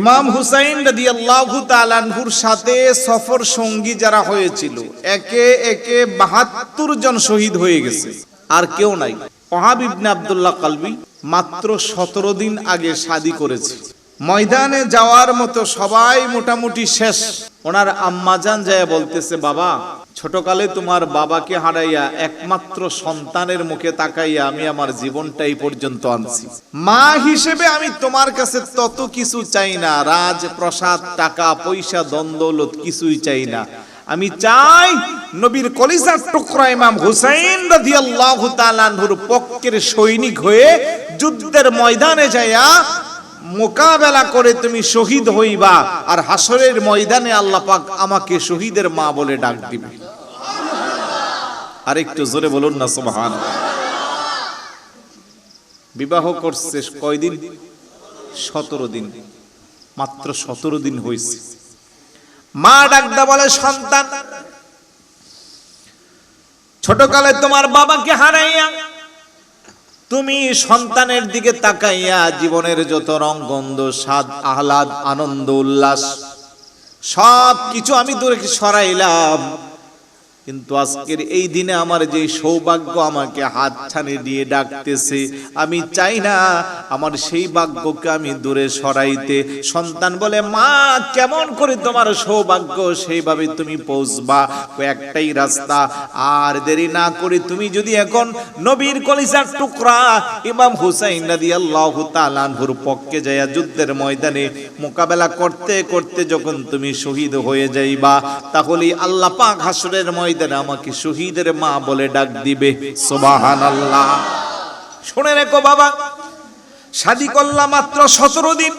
ইমাম হুসাইন রাদিয়াল্লাহু তাআলার সাথে সফর সঙ্গী যারা হয়েছিল, একে একে বাহাত্তর জন শহীদ হয়ে গেছে। আর কেউ নাই। ওহাব ইবনে আব্দুল্লাহ কালবি মাত্র সতেরো দিন আগে শাদি করেছে। ময়দানে যাওয়ার মতো সবাই মোটামুটি শেষ। ওনার আম্মাজান যায় বলতেছে, বাবা ছোটকালে তোমার বাবাকে হারাইয়া একমাত্র সন্তানের মুখে তাকাইয়া আমি আমার জীবনটা এই পর্যন্ত আনছি। মা হিসেবে আমি তোমার কাছে তত কিছু চাই না। রাজ প্রসাদ টাকা, পয়সা দ্বন্দ্বলত কিছুই চাই না। আমি চাই নবীর কলিজার টুকরা ইমাম হুসাইন রাদিয়াল্লাহু তাআলার পক্ষের সৈনিক হয়ে যুদ্ধের ময়দানে যাইয়া মোকাবেলা করে তুমি শহীদ হইবা, আর হাসরের ময়দানে আল্লাহ পাক আমাকে শহীদের মা বলে ডাক দিবে। আর একটু জোরে বলুন না, সুবহান। বিবাহ করছে কয়দিন? সতেরো দিন। মাত্র সতেরো দিন হয়েছে মা ডাকদা বলে, সন্তান, ছোটকালে তোমার বাবাকে হারাইয়া তুমি সন্তানের দিকে তাকাইয়া জীবনের যত রং গন্ধ স্বাদ, আহ্লাদ, আনন্দ, উল্লাস সব কিছু আমি তোর সরাইলাম। কিন্তু আজকের এই দিনে আমার যে সৌভাগ্য আমাকে হাত ছানি দিয়ে ডাকতেছে, আমি চাই না আমার সেই ভাগ্যকে আমি দূরে সরাইতে। সন্তান বলে, মা, কেমন করে তোমার সৌভাগ্য সেইভাবে তুমি পৌঁছবা? একটাই রাস্তা। আর দেরি না করে তুমি যদি এখন নবীর কলিজার টুকরা ইমাম হুসাইন রাদিয়াল্লাহু তাআলার পক্ষে যাইয়া যুদ্ধের ময়দানে মোকাবেলা করতে করতে যখন তুমি শহীদ হয়ে যাইবা তাহলে আল্লাহ পাক হাসরের ময়দানে আমাকে শহীদের মা বলে ডাক দিবে। সুবহানাল্লাহ। শুনে রেখো বাবা, শাদি করলাম মাত্র সতেরো দিন।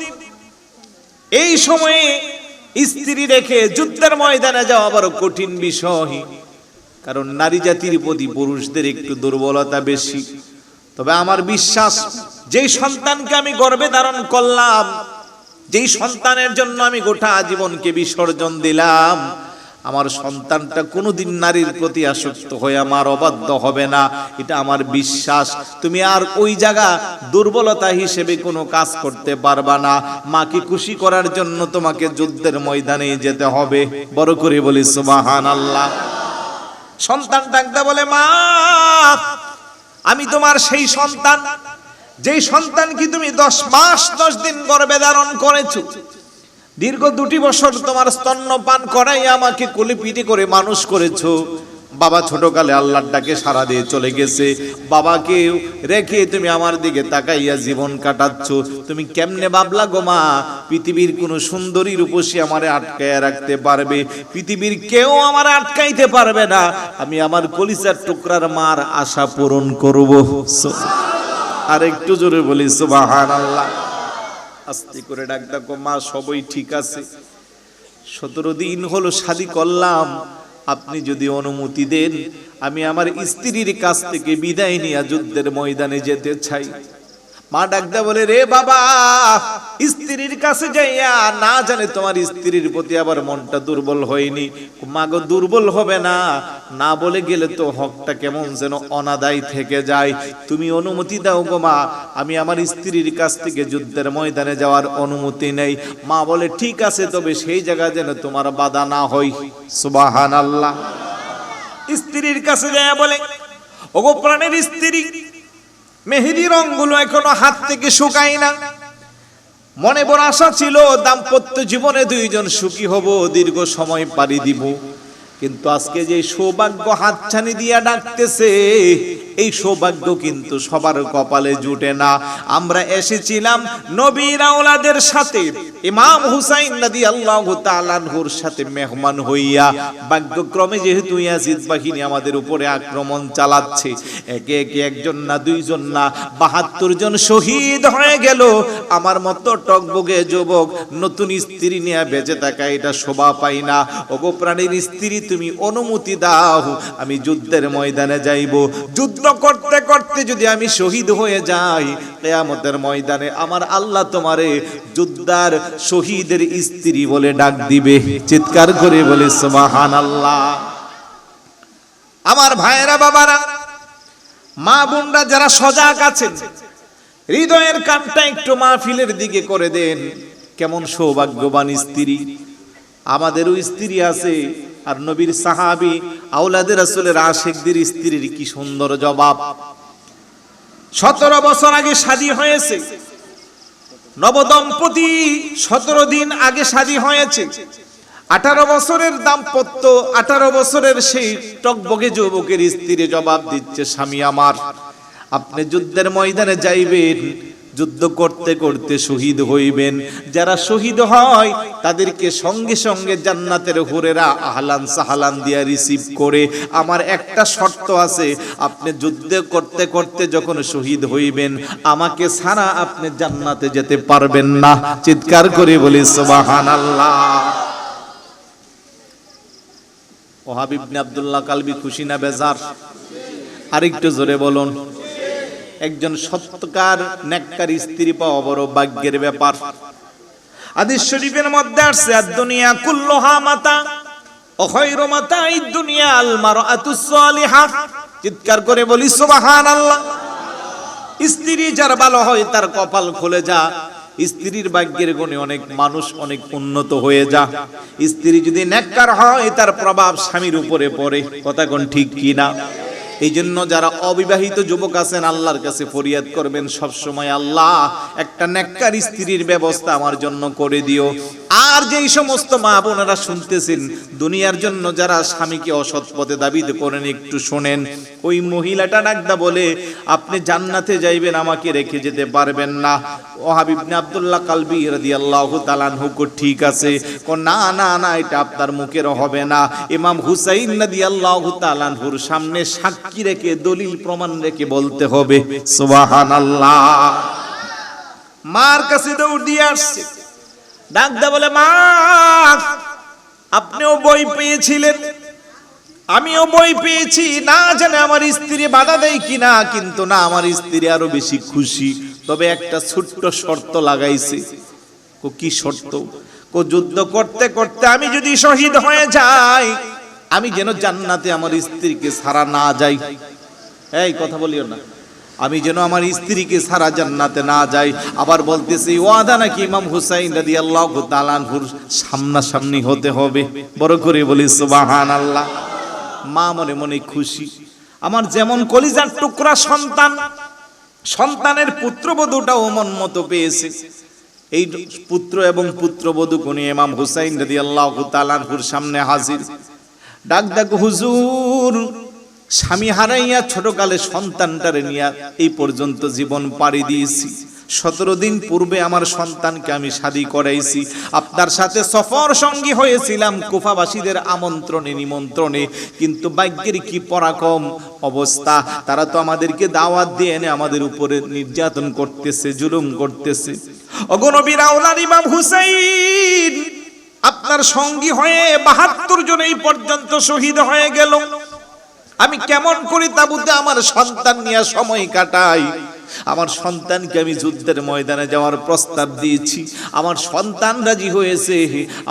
এই সময়ে স্ত্রী রেখে যুদ্ধের ময়দানে যাওয়া বড় কঠিন বিষয়। কারণ নারী জাতির প্রতি পুরুষদের একটু দুর্বলতা বেশি। তবে আমার বিশ্বাস, যেই সন্তানকে আমি গর্বে ধারণ করলাম, যেই সন্তানের জন্য আমি গোটা জীবনকে বিসর্জন দিলাম আমার সন্তানটা কোনোদিন নারীর প্রতি আসক্ত হয়ে আমার অবাধ্য হবে না। এটা আমার বিশ্বাস। তুমি আর ওই জায়গা দুর্বলতা হিসেবে কোনো কাজ করতে পারবা না। মাকে খুশি করার জন্য তোমাকে যুদ্ধের ময়দানে যেতে হবে। বড় করে বলি সুবাহান আল্লাহ সন্তান ডাকতে বলে, মা, আমি তোমার সেই সন্তান। যেই সন্তান কি তুমি দশ মাস, দশ দিন গর্বে ধারণ করেছ দীর্ঘ দুটি বছর তোমার স্তন্য পান করাই আমাকে কুলি পিটি করে মানুষ করেছ। বাবা ছোটকালে আল্লাহর ডাকে সারা দিয়ে চলে গেছে। বাবাকে রেখে তুমি আমার দিকে তাকাইয়া জীবন কাটাচ্ছ। তুমি কেমনে ভাবলা গো মা? পৃথিবীর কোন সুন্দরী রূপসী আমারে আটকায় রাখতে পারবে? পৃথিবীর কেউ আমার আটকাইতে পারবে না। আমি আমার কলিজার টুকরার মার আশা পূরণ করব। আর একটু জোরে বলি সুবাহান আল্লাহ আস্তে করে ডাক ডাকো মা সবই ঠিক আছে। সতেরো দিন হলো শাদি করলাম। আপনি যদি অনুমতি দেন, আমি আমার স্ত্রীর কাছ থেকে বিদায় নিয়ে যুদ্ধের ময়দানে যেতে চাই। মা ডাকদা বলে, রে বাবা, স্ত্রীর কাছে যাইয়া না জানে তোমার স্ত্রীর প্রতি আবার মনটা দুর্বল হয়নি। মাগো দুর্বল হবে না। না বলে গেলে তো হকটা কেমন যেন অনাদায় থেকে যায়। তুমি অনুমতি দাও গো মা, আমি আমার স্ত্রীর কাছ থেকে যুদ্ধের ময়দানে যাওয়ার অনুমতি নেই। মা বলে, ঠিক আছে, তবে সেই জায়গা যেন তোমার বাধা না হয়। সুবাহান আল্লাহ স্ত্রীর কাছে যায় বলে, ওগো প্রাণের স্ত্রী মেহেদি রংগুলো এখনও হাত থেকে শুকাই না। মনে বড় আশা ছিল, দাম্পত্য জীবনে দুইজন সুখী হব, দীর্ঘ সময় পাড়ি দিব। কিন্তু আজকে যে সৌভাগ্য হাতছানি দিয়া ডাকতেছে এই সৌভাগ্য কিন্তু সবার কপালে জুটে না। আমরা এসেছিলাম নবীর আওলাদের সাথে। ইমাম হুসাইন নদী আল্লাহ তালানহুর সাথে মেহমান হইয়া। ভাগ্যক্রমে যেহেতু ইয়াজিদ বাহিনী আমাদের উপরে আক্রমণ চালাচ্ছে, একে একে একজন না দুইজন না, বাহাত্তর জন শহীদ হয়ে গেল। আমার মতো টকবগে যুবক, নতুন স্ত্রী নিয়ে বেঁচে থাকা এটা শোভা পাই না। ওগো প্রাণীর স্ত্রী, তুমি অনুমতি দাও, আমি যুদ্ধের ময়দানে যাইব। যুদ্ধ করতে করতে যদি আমি শহীদ হয়ে যাই, কেয়ামতের ময়দানে আমার আল্লাহ তোমারে যুদ্ধার শহীদের স্ত্রী বলে ডাক দিবে। চিৎকার করে বলে সুবাহান আল্লাহ আমার ভাইয়েরা, বাবারা, মা বোনরা যারা সজাগ আছেন, হৃদয়ের কানটা একটু মাহফিলের দিকে করে দেন। কেমন সৌভাগ্যবান স্ত্রী। আমাদেরও স্ত্রী আছে। আর নবীর সাহাবি আউলাদের আসলের আশেকদের স্ত্রীর কি সুন্দর জবাব। সতেরো বছর আগে শাদী হয়েছে। নবদম্পতি সতেরো দিন আগে শাদী হয়েছে। আঠারো বছরের দাম্পত্য, আঠারো বছরের সেই টকবগে যুবকের স্ত্রী জবাব দিচ্ছে, স্বামী আমার, আপনি যুদ্ধের ময়দানে যাইবেন যুদ্ধ করতে করতে শহীদ হইবেন। যারা শহীদ হয়, তাদেরকে সঙ্গে সঙ্গে জান্নাতের হুরেরা আহলান সাহালান দিয়া রিসিভ করে। আমার একটা শর্ত আছে, আপনি যুদ্ধ করতে করতে যখন শহীদ হইবেন, আমাকে ছাড়া আপনি জান্নাতে যেতে পারবেন না। চিৎকার করে বলি, সুবহানাল্লাহ। ওহাব ইবনে আব্দুল্লাহ কালবি খুশি না বেজার? আরেকটু জোরে বলুন। একজন সত্যকার নেককার স্ত্রী পাওয়া বড় ভাগ্যের ব্যাপার। হাদিস শরীফের মধ্যে আসছে আর দুনিয়া কুল্লুহা মাতা অখৈর মাতা এই দুনিয়া আল মারআতুস সালিহা। চিৎকার করে বলি, সুবহানাল্লাহ। স্ত্রী যার ভালো হয় তার কপাল খুলে যা। স্ত্রীর ভাগ্যের গুণে অনেক মানুষ অনেক উন্নত হয়ে যা। স্ত্রী যদি নেককার হয়, তার প্রভাব স্বামীর উপরে পড়ে। কথা কোন ঠিক কি না এই জন্য যারা অবিবাহিত যুবক আছেন, আল্লাহর কাছে ফরিয়াদ করবেন। সবসময় আল্লাহ একটা নেককার স্ত্রীর ব্যবস্থা আমার জন্য করে দিও। আর যেই সমস্ত মা বোনেরা শুনতেছেন, দুনিয়ার জন্য যারা স্বামীকে অসৎ পথে দাবিতে করেন, একটু শোনেন। ওই মহিলাটা ডাকদা বলে, আপনি জান্নাতে যাইবেন, আমাকে রেখে যেতে পারবেন না। ও হাবিবনে আব্দুল্লাহ কালবি রাদিয়াল্লাহু তাআলাহু কো, ঠিক আছে। কো, না না না, এটা আপনার মুখের হবে না। ইমাম হুসাইন রাদিয়াল্লাহু তাআলাহুর সামনে সাক্ষী রেখে, দলিল প্রমাণ রেখে বলতে হবে, সুবহানাল্লাহ। মার কাছে দৌড় দিয়ে আসছে। ডাকদা বলে, মা, আপনিও বই পেয়েছিলেন। আমিও বই পেয়েছি। না জানে আমার স্ত্রী বাধা দেয় কিনা কিন্তু না, আমার স্ত্রী আরও বেশি খুশি। তবে একটা ছোট্ট শর্ত লাগাইছে। কো, কি শর্ত? কো, যুদ্ধ করতে করতে আমি যদি শহীদ হয়ে যাই, আমি যেন জান্নাতে আমার স্ত্রীকে সারা না যাই। এই, কথা বলিও না। আমি যেন আমার স্ত্রীকে সারা জান্নাতে না যাই। আবার বলতেছি, ওয়াদা নাকি ইমাম হুসাইন রাদিয়াল্লাহু তাআলার সামনাসামনি হতে হবে। বড় করে বলি সুবাহান আল্লাহ মা মনে মনে খুশি। আমার যেমন কলিজার টুকরা সন্তান, সন্তানের পুত্রবধূটাও মন মতো পেয়েছে। এই পুত্র এবং পুত্রবধূ কোন ইমাম হুসাইন রাদিয়াল্লাহু তাআলার সামনে হাজির। ডাক ডাক, হুজুর স্বামী হারাইয়া ছোটকালে সন্তানটারে নিয়া এই পর্যন্ত জীবন পাড়ি দিয়েছি। সতেরো দিন পূর্বে আমার সন্তানকে আমি শাদি করাইছি। আপনার সাথে সফর সঙ্গী হয়েছিলাম কুফাবাসীদের আমন্ত্রণে, নিমন্ত্রণে। কিন্তু ভাগ্যের কি পরাকম অবস্থা, তারা তো আমাদেরকে দাওয়াত দিয়ে এনে আমাদের উপরে নির্যাতন করতেছে, জুলুম করতেছে। আউলার ইমাম হুসাইন, আপনার সঙ্গী হয়ে বাহাত্তর জন এই পর্যন্ত শহীদ হয়ে গেল। আমি কেমন করি তাবুতে আমার সন্তান নিয়ে সময় কাটাই। আমার সন্তানকে আমি যুদ্ধের ময়দানে যাওয়ার প্রস্তাব দিয়েছি। আমার সন্তান রাজি হয়েছে।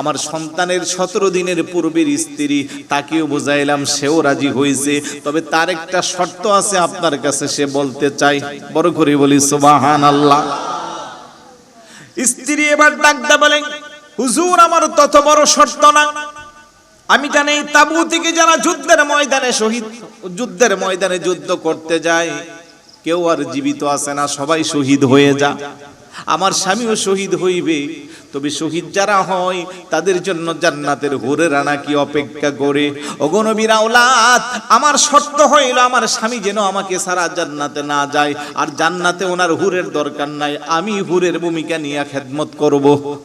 আমার সন্তানের সতেরো দিনের পূর্বের স্ত্রী, তাকেও বোঝাইলাম সেও রাজি হয়েছে। তবে তার একটা শর্ত আছে আপনার কাছে, সে বলতে চাই, বড় করে বলি সুবাহান আল্লাহ স্ত্রী এবার ডাকদা বলেন হুজুর, আমার তত বড় শর্ত না। আমি জানি তাবু থেকে যারা যুদ্ধের ময়দানে শহীদ, যুদ্ধের ময়দানে যুদ্ধ করতে যায়, কেউ আর জীবিত আছে না, সবাই শহীদ হয়ে যা। আমার স্বামীও শহীদ হইবে, তবে শহীদ যারা হয়, তাদের জন্য জান্নাতের হুরে রানা কি অপেক্ষা করে। অগনবীর আওলাদ, আমার শর্ত হইল আমার স্বামী যেন আমাকে সারা জান্নাতে না যায়, আর জান্নাতে ওনার হুরের দরকার নাই, আমি হুরের ভূমিকা নিয়ে খেদমত করব।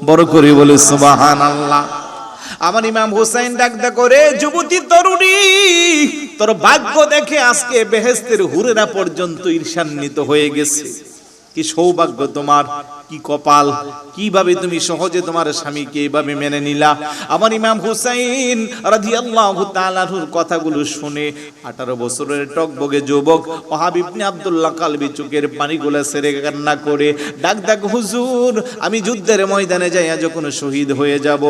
বড় করে বলে সুবাহান আল্লাহ আমার ইমাম হুসাইন ডাকদা করে, যুবতী তরুণী, তোর ভাগ্য দেখে আজকে বেহেস্তের হুরেরা পর্যন্ত ঈর্ষান্বিত হয়ে গেছে। কি সৌভাগ্য তোমার। কি কপাল? কীভাবে তুমি সহজে তোমার স্বামীকে এইভাবে মেনে নিলা? আমার ইমাম হুসাইন তাআলার কথাগুলো শুনে 18 বছরের টকবগে যুবক ওহাব ইবনে আব্দুল্লাহ কালবি চোখের পানিগুলো সেরে কান্না করে ডাক ডাক, হুজুর, আমি যুদ্ধের ময়দানে যাইয়া যখন শহীদ হয়ে যাব,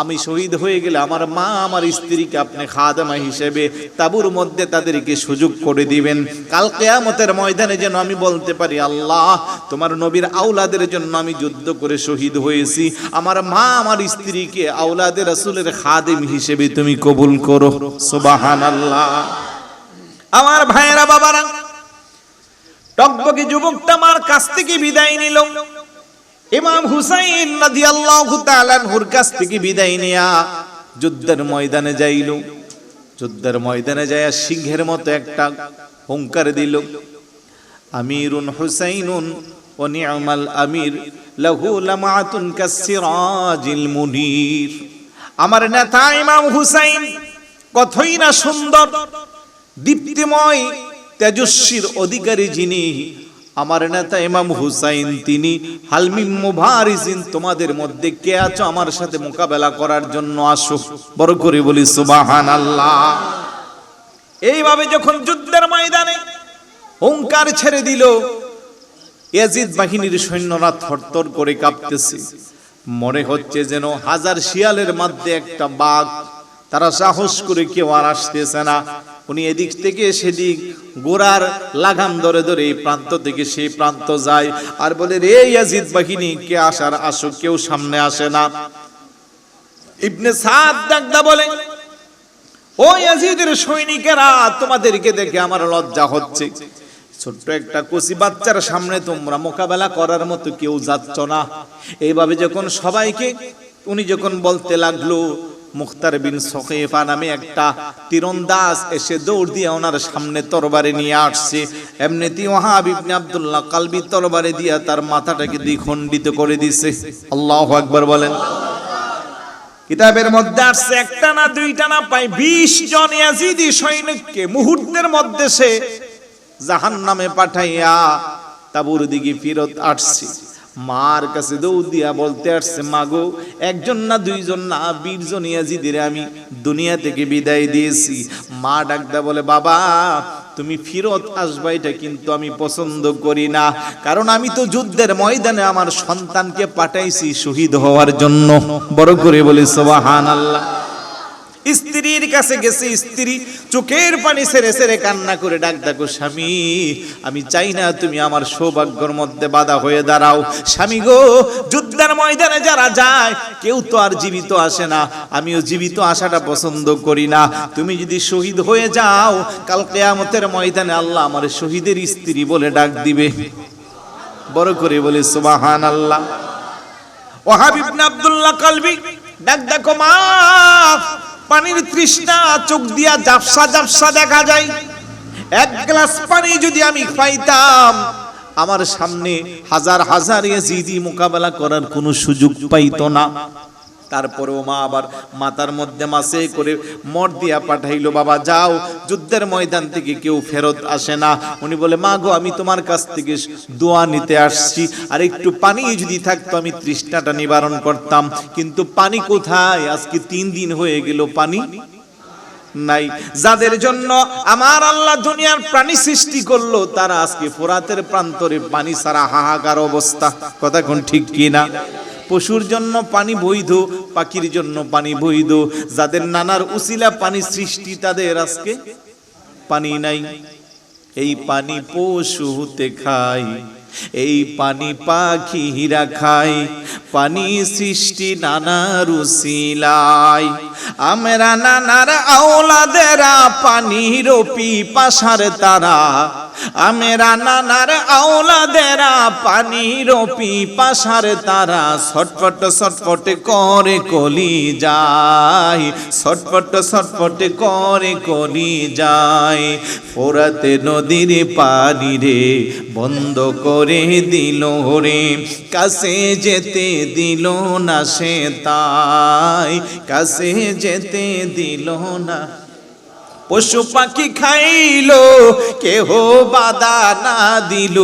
আমি শহীদ হয়ে গেলে আমার মা আমার স্ত্রীকে আপনি খাদেমা হিসেবে তাবুর মধ্যে তাদেরকে সুযোগ করে দিবেন। কাল কেয়ামতের ময়দানে যেন আমি বলতে পারি, আল্লাহ, তোমার নবীর আউলাদের জন্য জন্য আমি যুদ্ধ করে শহীদ হয়েছি। আমার মা আমার স্ত্রীকে আওলাদে রাসূলের খাদেম হিসেবে তুমি কবুল করো। সুবহানাল্লাহ। আমার ভাইয়েরা, বাবারা যুবকটা আমার কাছ থেকে বিদায় নিল। ইমাম হুসাইন রাদিয়াল্লাহু তাআলা আনহুর কাছ থেকে বিদায় নিয়া যুদ্ধের ময়দানে যাইল। যুদ্ধের ময়দানে যায় সিংহের মতো একটা হুঙ্কার দিল। আমিরুন হুসাইনুন নি'মাল আমির, লাহু লামাতুন কাসসিরাজিল মুনির। আমার নেতা ইমাম হুসাইন কতই না সুন্দর, দীপ্তিময়, তেজস্বীর অধিকারী যিনি। আমার নেতা ইমাম হুসাইন, তিনি হালমিম মুভারিজিন তোমাদের মধ্যে কে আছো আমার সাথে মোকাবেলা করার জন্য আসো। বড় করে বলি সুবাহান আল্লাহ এইভাবে যখন যুদ্ধের ময়দানে হুঙ্কার ছেড়ে দিল ইয়াজিদ বাহিনীর সৈন্যরা থরথর করে কাঁপতেছে। মনে হচ্ছে যেন হাজার শিয়ালের মধ্যে একটা বাঘ, তারা সাহস করে কেউ আর আসতেছে না। উনি এদিক থেকে সেদিক গোড়ার লাগাম ধরে ধরে এই প্রান্ত থেকে সেই প্রান্ত যায় আর বলে, রে ইয়াজিদ বাহিনী, কে আসার আসো, কেউ সামনে আসে না। ইবনে সাদ ডাকদা বলে, ও ইয়াজিদের সৈনিকেরা, তোমাদেরকে দেখে আমার লজ্জা হচ্ছে। ছোট্ট একটা কচি বাচ্চার সামনে তোমরা মোকাবেলা করার মতো কেউ যাচ্ছ না। এইভাবে যখন সবাইকে, উনি যখন বলতে লাগল, মুখতার বিন সখেফা নামে একটা তীরন্দাজ এসে দৌড় দিয়ে ওনার সামনে তরবারে নিয়ে আসছে। এমনিতেই ওহাব ইবনে আব্দুল্লাহ কালবি তরবারে দিয়া তার মাথাটাকে দ্বিখণ্ডিত করে দিছে। আল্লাহ আকবার বলেন। কিতাবের মধ্যে আসছে, একটা না দুইটা না পাই বিশ জন মুহূর্তের মধ্যে সে জাহান নামে পাঠাইয়া তাবুর দিকে ফিরত আসছে। মার কাছে দৌড় দিয়া বলতে আসছে, মাগো, একজন না দুইজন না বিশ জন ইয়াজিদের আমি দুনিয়া থেকে বিদায় দিয়েছি। মা ডাকদা বলে, বাবা, তুমি ফিরত আসবা, এটা কিন্তু আমি পছন্দ করি না। কারণ আমি তো যুদ্ধের ময়দানে আমার সন্তানকে পাঠাইছি শহীদ হওয়ার জন্য। বড় করে বলি সোবাহান আল্লাহ স্ত্রীর কাছে গেছে স্ত্রী, চোখের পানি সেরে সেরে কান্না করে ডাক, ডাকো স্বামী, আমি চাই না তুমি আমার সৌভাগ্যর মধ্যে বাধা হয়ে দাঁড়াও। স্বামী গো, যুদ্ধের ময়দানে যারা যায়, কেউ তো আর জীবিত আসে না। আমিও জীবিত আসাটা পছন্দ করি না। তুমি যদি শহীদ হয়ে যাও, কাল কেয়ামতের ময়দানে আল্লাহ আমার শহীদের স্ত্রী বলে ডাক দিবে। বড় করে বলে সুবাহান আল্লাহ ওহাব ইবনে আব্দুল্লাহ কালবি, ডাক দেখো মা পানির তৃষ্ণা, চোখ দিয়া জাপসা জাপসা দেখা যায়। এক গ্লাস পানি যদি আমি পাইতাম, আমার সামনে হাজার হাজার জিদি মোকাবেলা করার কোনো সুযোগ পাইতো না। তারপরেও মা আবার মাথার মধ্যে মাসে করে মর দিয়া পাঠাইলো, বাবা, যাও, যুদ্ধের ময়দান থেকে কেউ ফেরত আসে না। উনি বলে, মা গো, আমি তোমার কাছ থেকে দোয়া নিতে আসছি। আর একটু পানি যদি থাকতো, আমি তৃষ্ণাটা নিবারণ করতাম। কিন্তু পানি কোথায়? আজকে তিন দিন হয়ে গেল পানি নাই। যাদের জন্য আমার আল্লাহ দুনিয়ার প্রাণী সৃষ্টি করল, তারা আজকে ফোরাতের প্রান্তরে পানি ছাড়া হাহাকার অবস্থা। কথা কোন ঠিক কি না পশুর জন্য পানি বৈধ, পাখির জন্য পানি বৈধ। যাদের নানার উসিলা পানি সৃষ্টি, তাদের আজকে পানি নাই। এই পানি পশু হতে খায়, এই পানি পাখিরা খায়। পানি সৃষ্টি নানা রুসিলাই আমরা নানার আওলাদেরা পানির পিপাসার তারা। আমেরা নানার আওলাদেরা পানির পিপাসার তারা ছটফট ছটফট করে কলি যায় ছটফট ছটফট করে কলি যায় ফোরাতে নদীর পানি রে বন্ধ করে দিল রে, কাছে যেতে দিল না সে তাই, কাছে যেতে দিল না পশু পাখি খাইলো, কেহ বাধা না দিল।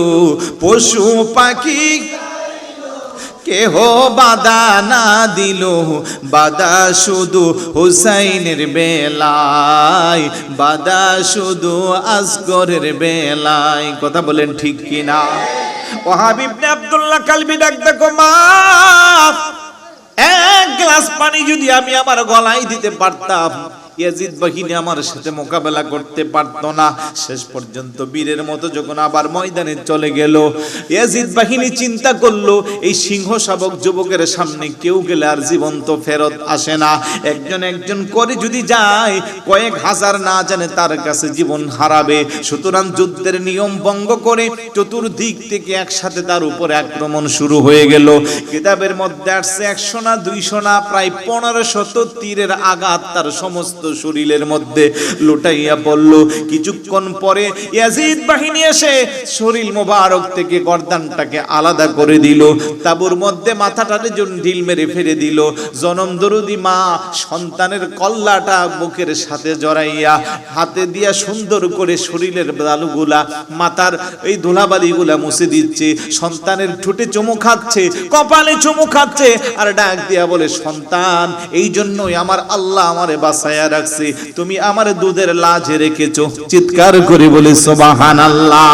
পশু পাখি কেহ বাধা না দিল। বাধা শুধু হুসাইনের বেলায়, বাধা শুধু আসগরের বেলায়। কথা বলেন ঠিক কিনা? ওহাবিবনে আব্দুল্লাহ কালবি ডাক, দেখো মা, এক গ্লাস পানি যদি আমি আমার গলায় দিতে পারতাম ইয়াজিদ বাহিনী আমার সাথে মোকাবেলা করতে পারতো না। শেষ পর্যন্ত বীরের মতো যখন আবার ময়দানে চলে গেল, ইয়াজিদ বাহিনী চিন্তা করল, এই সিংহ শাবক যুবকের সামনে কেউ গেলে আর জীবন্ত ফেরত আসে না। একজন একজন করে যদি যায়, কয়েক হাজার না জানে তার কাছে জীবন হারাবে। সুতরাং যুদ্ধের নিয়ম ভঙ্গ করে চতুর্দিক থেকে একসাথে তার উপরে আক্রমণ শুরু হয়ে গেল। কিতাবের মধ্যে আসছে একশো না দুইশো না, প্রায় পনেরো শত তীরের আঘাত, তার সমস্ত শরীরের মধ্যে লুটাইয়া পড়ল। কিছুক্ষণ পরে ইয়াজিদ বাহিনী এসে শরীর মোবারক থেকে গর্দানটাকে আলাদা করে দিল। তাবুর মধ্যে মাথাটাতে জন ঢিল মেরে ফেলে দিল। জনম দরুদি মা সন্তানের কল্লাটা বুকের সাথে জড়াইয়া হাতে দিয়া সুন্দর করে শরীরের দালুগুলা মাথার এই ধুলাবালিগুলা মুছে দিচ্ছে। সন্তানের ঠোঁটে চুমু খাচ্ছে, কপালে চুমু খাচ্ছে আর ডাক দিয়া বলে, সন্তান এই জন্যই আমার আল্লাহ আমারে বাঁচাইয়া রাখছে তুমি আমার দুধের লাজ রেখেছো। চিৎকার করে বলে সোবাহান আল্লাহ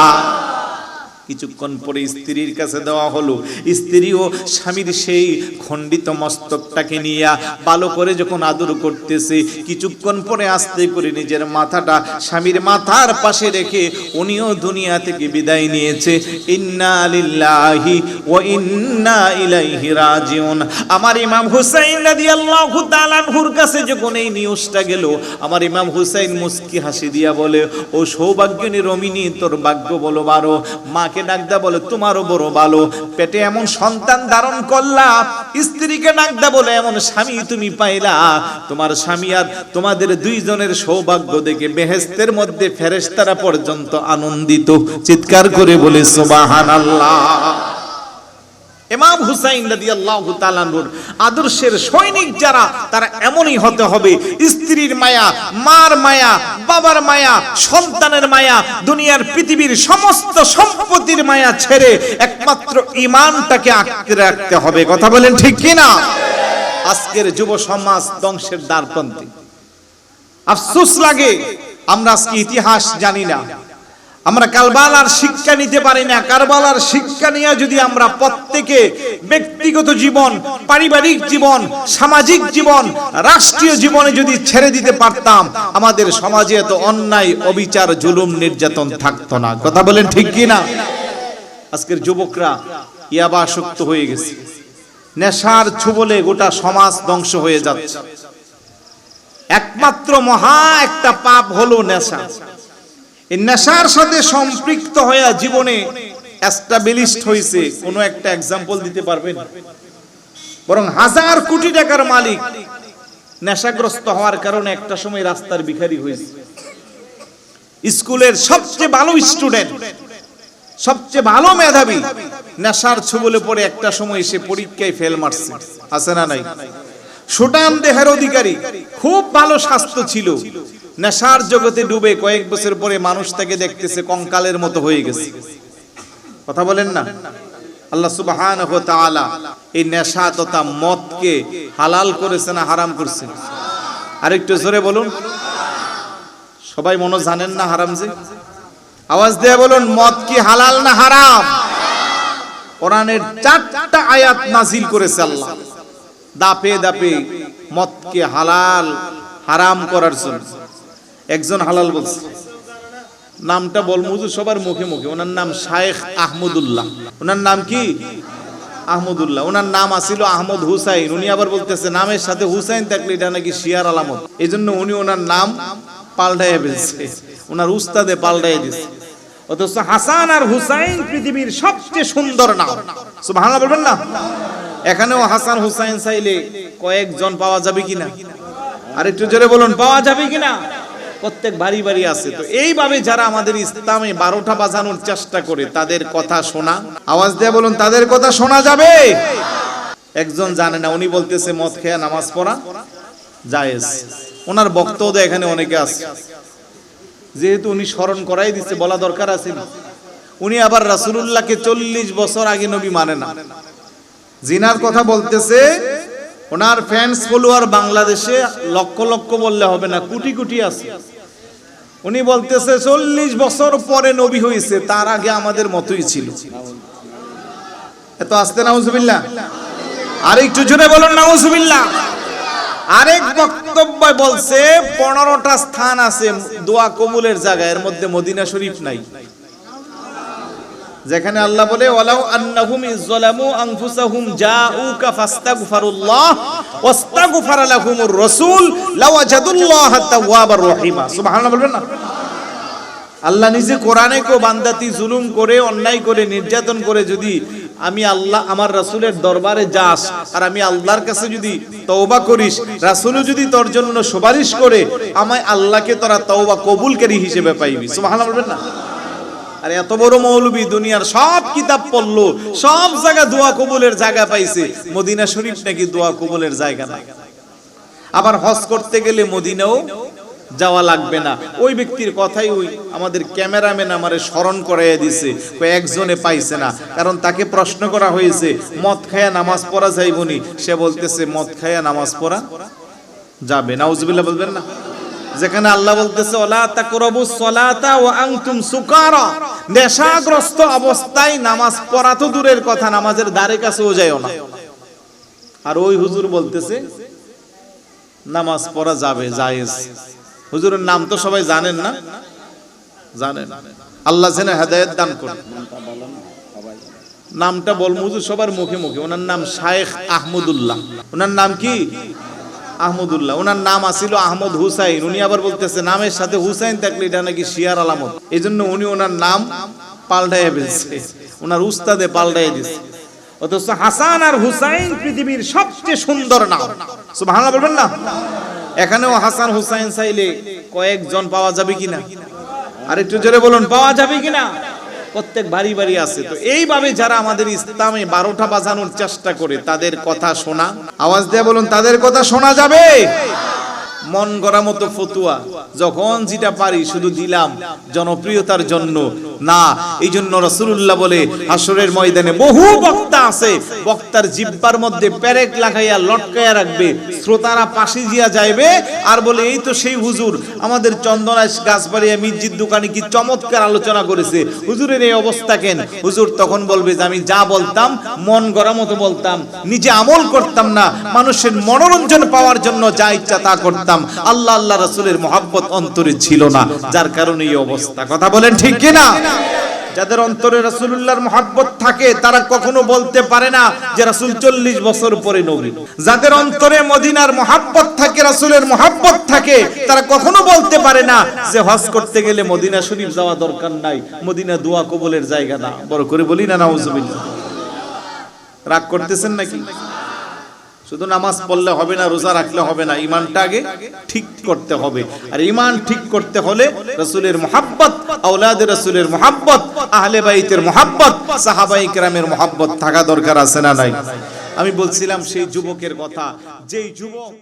কিছুক্ষণ পরে স্ত্রীর কাছে দেওয়া হলো। স্ত্রীও স্বামীর সেই খণ্ডিত মস্তকটাকে নিয়ে ভালো করে যখন আদর করতেছে, কিছুক্ষণ পরে আস্তে করে নিজের মাথাটা স্বামীর মাথার পাশে রেখে উনিও দুনিয়া থেকে বিদায় নিয়েছে। ইন্না লিল্লাহি ওয়া ইন্না ইলাইহি রাজিউন। আমার ইমাম হুসাইন রাদিয়াল্লাহু তাআলা আনহুর কাছে যখন এই নিউজটা গেল, আমার ইমাম হুসাইন মুস্কি হাসি দিয়া বলে, ও সৌভাগ্যনী রমিনী, তোর ভাগ্য বলো বারো। মাকে ডাকদা বলে, তোমারও বড় ভালো। পেটে এমন সন্তান ধারণ করলা। স্ত্রীকে ডাকদা বলে, এমন স্বামী তুমি পাইলা। তোমার স্বামী আর তোমাদের দুইজনের সৌভাগ্য দেখে বেহেস্তের মধ্যে ফেরেশতারা পর্যন্ত আনন্দিত। চিৎকার করে বলে, সুবহানাল্লাহ। ইমাম হুসাইন রাদিয়াল্লাহু তাআলার আদর্শের সৈনিক যারা, তারা এমনই হতে হবে। স্ত্রীর মায়া, মার মায়া, বাবার মায়া, সন্তানের মায়া, দুনিয়ার পৃথিবীর সমস্ত সম্পত্তির মায়া ছেড়ে একমাত্র ইমানটাকে আঁকড়ে রাখতে হবে। কথা বলেন ঠিক কি না আজকের যুব সমাজ ধ্বংসের দ্বারপ্রান্তে। আফসোস লাগে, আমরা আজকে ইতিহাস জানি না। আমরা কারবালার শিক্ষা নিতে পারি না। কারবালার শিক্ষা নিয়ে যদি আমরা প্রত্যেকে ব্যক্তিগত জীবন, পারিবারিক জীবন, সামাজিক জীবন, রাষ্ট্রীয় জীবনে যদি ছেড়ে দিতে পারতাম, আমাদের সমাজে এত অন্যায়, অবিচার, জুলুম, নির্যাতন থাকতো না। কথা বলেন ঠিক কি না? আজকের যুবকরা ইয়াবা আসক্ত হয়ে গেছে। নেশার ছুবলে গোটা সমাজ ধ্বংস হয়ে যাচ্ছে। একমাত্র মহা একটা পাপ হলো নেশা। এই নেশার সাথে সম্পৃক্ত হয়ে জীবনে এস্টাবলিশড হয়েছে কোনো একটা এক্সাম্পল দিতে পারবেন? বরং হাজার কোটি টাকার মালিক নেশাগ্রস্ত হওয়ার কারণে একটা সময় রাস্তার ভিখারি হয়েছে স্কুলের সবচেয়ে ভালো স্টুডেন্ট সবচেয়ে ভালো মেধাবী নেশার ছুবলে পড়ে একটা সময় সে পরীক্ষায় ফেল মারছে। আছে না নাই? সুটান দেহের অধিকারী, খুব ভালো স্বাস্থ্য ছিল নেশার জগতে ডুবে কয়েক বছর পরে মানুষ তাকে দেখতেছে কঙ্কালের মতো হয়ে গেছে। কথা বলেন না? আল্লাহ তাআলা এই নেশা তথা মদকে হালাল করেছে না হারাম করছে? আরেকটু জোরে বলুন। সবাই মনে জানেন না হারাম যে? আওয়াজ দিয়ে বলুন, মদ কি হালাল না হারাম? কোরআনের চারটা আয়াত নাজিল করেছে আল্লাহ। দাপে দাপে মদকে হালাল, হারাম করার জন্য। একজন হালাল বলছে। নামটা বল মুজু সবার মুখে মুখে। ওনার নাম শায়েখ আহমদুল্লাহ। ওনার নাম কি? আহমদুল্লাহ। ওনার নাম আসিল আহমদ হুসাইন। উনি আবার বলতেছে, নামের সাথে হুসাইন থাকলে এটা নাকি শিয়ার আলামত? এই জন্য উনি ওনার নাম পাল্টাইয়া ফেলছে। ওনার উস্তাদে পাল্টাই দিছে। অথচ হাসান আর হুসাইন পৃথিবীর সবচেয়ে সুন্দর নাম। সুবহানাল্লাহ বলবেন না? এখানেও হাসান হুসাইন চাইলে কয়েকজন পাওয়া যাবে কিনা? আরেকটু জোরে বলুন, পাওয়া যাবে কিনা? প্রত্যেক বাড়ি বাড়ি আছে। তো এইভাবে যারা আমাদের ইসলামে বারোটা বাজানোর চেষ্টা করে তাদের কথা শোনা। আওয়াজ দিয়ে বলুন তাদের কথা শোনা যাবে? একজন জানে না উনি বলতেছে মদ খেয়া নামাজ পড়া জায়েজ। ওনার বক্তব্য এখানে অনেকে আছে। যেহেতু উনি স্মরণ করাই দিচ্ছে বলা দরকার আছে না। উনি আবার রাসূলুল্লাহকে চল্লিশ বছর আগে নবী মানে না। জিনার কথা বলতেছে ওনার ফ্যান্স ফলোয়ার বাংলাদেশে লক্ষ লক্ষ বললে হবে না কোটি কোটি আছে। উনি বলতেছে, চল্লিশ বছর পরে নবী হয়েছে, তার আগে আমাদের মতোই ছিল। এত আসতে, নাউজুবিল্লাহ। আর একটু জোরে বলুন, নাউজুবিল্লাহ। আরেক বক্তব্য বলছে, পনেরোটা স্থান আছে, দোয়া কবুলের জায়গা এর মধ্যে মদিনা শরীফ নাই। যেখানে আল্লাহ বলে, ওয়ালাউ আন্নাহুম ইযলামু আনফুসাহুম জাউকা ফাস্তাগফিরুল্লাহ, ওয়াস্তাগফার লাহুমুর রাসূল, লাওয়াজাদুল্লাহ তাওয়াবার রহিমা। সুবহানাল্লাহ বলবেন না? আল্লাহ নিজে কোরআনে কো বান্দাতি জুলুম করে, অন্যায় করে, নির্যাতন করে যদি আমি আল্লাহ, আমার রাসূলের দরবারে যাস, আর আমি আল্লাহর কাছে যদি তওবা করিস, রাসূলও যদি তোর জন্য সুপারিশ করে, আমায় আল্লাহকে তোরা তওবা কবুলকারী হিসেবে পাইবি। সুবহানাল্লাহ বলবেন না? আর এত বড় মৌলবী দুনিয়ার সব কিতাব পড়ল, সব জায়গা দোয়া কবুলের জায়গা পাইছে। মদিনা শরীফ নাকি দোয়া কবুলের জায়গা না আবার হজ করতে গেলে মদিনাও যাওয়া লাগবে না। ওই ব্যক্তির কথাই ওই আমাদের ক্যামেরাম্যান আমারে স্মরণ করাইয়া দিছে একজনে পাইছে না। কারণ তাকে প্রশ্ন করা হয়েছে, মদ খায়া নামাজ পড়া যাইবনি সে বলতেছে, মদ খায়া নামাজ পড়া যাবে। নাউজুবিল্লাহ বলবেন না? যেখানে আল্লাহ বলতেছে, ওলা তাকরাবু সলাতা ওয়া আনতুম সুকারা। নেশাগ্রস্ত অবস্থায় নামাজ পড়া তো দূরের কথা, নামাজের দ্বারে কাছেও যায়ও না। আর ওই হুজুর বলতেছে, নামাজ পড়া যাবে, জায়েজ। হুজুরের নাম তো সবাই জানেন না? জানেন। আল্লাহ যেন হেদায়েত দান করুন। নামটা বল হুজুর সবার মুখে মুখে। ওনার নাম শায়েখ আহমদুল্লাহ। ওনার নাম কি? আহমদুল্লাহ, ওনার নাম আসিল আহমদ হুসাইন। উনি আবার বলতেছে, নামের সাথে হুসাইন থাকলে এটা নাকি শিয়ার আলামত? এই জন্য উনি ওনার নাম পাল্টাইয়া ফেলছে। ওনার উস্তাদে পাল্টাইয়া দিচ্ছে অথচ হাসান আর হুসাইন পৃথিবীর সবচেয়ে সুন্দর নাম। সুবহানাল্লাহ বলবেন না? এখানেও হাসান হুসাইন চাইলে কয়েকজন পাওয়া যাবে কিনা? আর একটু জোরে বলুন, পাওয়া যাবে কিনা? প্রত্যেক বাড়ি বাড়ি আছে। তো এইভাবে যারা আমাদের ইসলামে বারোটা বাজানোর চেষ্টা করে, তাদের কথা শোনা। আওয়াজ দিয়ে বলুন, তাদের কথা শোনা যাবে? মন গড়া মতো ফতুয়া। যখন যেটা পারি শুধু দিলাম, জনপ্রিয়তার জন্য। না এই জন্য রসুল্লাহ বলে হাসরের ময়দানে বহু বক্তা আছে। বক্তার জিব্বার মধ্যে প্যারেক লাগাইয়া লটকাইয়া রাখবে, শ্রোতারা পাশে জিয়া যাইবে, আর বলে, এই তো সেই হুজুর, আমাদের চন্দনাশ গাছবাড়িয়া মির্জির দোকানে কি চমৎকার আলোচনা করেছে। হুজুরের এই অবস্থা কেন? হুজুর তখন বলবে যে, আমি যা বলতাম, মন গড়া মতো বলতাম, নিজে আমল করতাম না, মানুষের মনোরঞ্জন পাওয়ার জন্য যা ইচ্ছা তা করতাম। আল্লাহ আল্লাহ রাসূলের মহাব্বত অন্তরে ছিল না, যার কারণে এই অবস্থা। কথা বলেন ঠিক কিনা? যাদের অন্তরে মহাব্বত থাকে, তারা কখনো বলতে পারে না যে চল্লিশ বছর পরে নবী। যাদের অন্তরে মদিনার মহাব্বত থাকে, রাসূলের মহাব্বত থাকে, তারা কখনো বলতে পারে না যে হজ করতে গেলে মদিনা শরীফ যাওয়া দরকার নাই, মদিনা দোয়া কবুলের জায়গা না। বড় করে বলি না রাগ করতেছেন নাকি? শুধু নামাজ পড়লে হবে না, রোজা রাখলে হবে না ইমানটা আগে ঠিক করতে হবে। আর ইমান ঠিক করতে হলে রসুলের মোহাব্বত আউলাদ রসুলের মোহাব্বত, আহলে বাইতের মোহাব্বত, সাহাবাই কেরামের মোহাব্বত থাকা দরকার আছে না নাই? আমি বলছিলাম সেই যুবকের কথা, যেই যুবক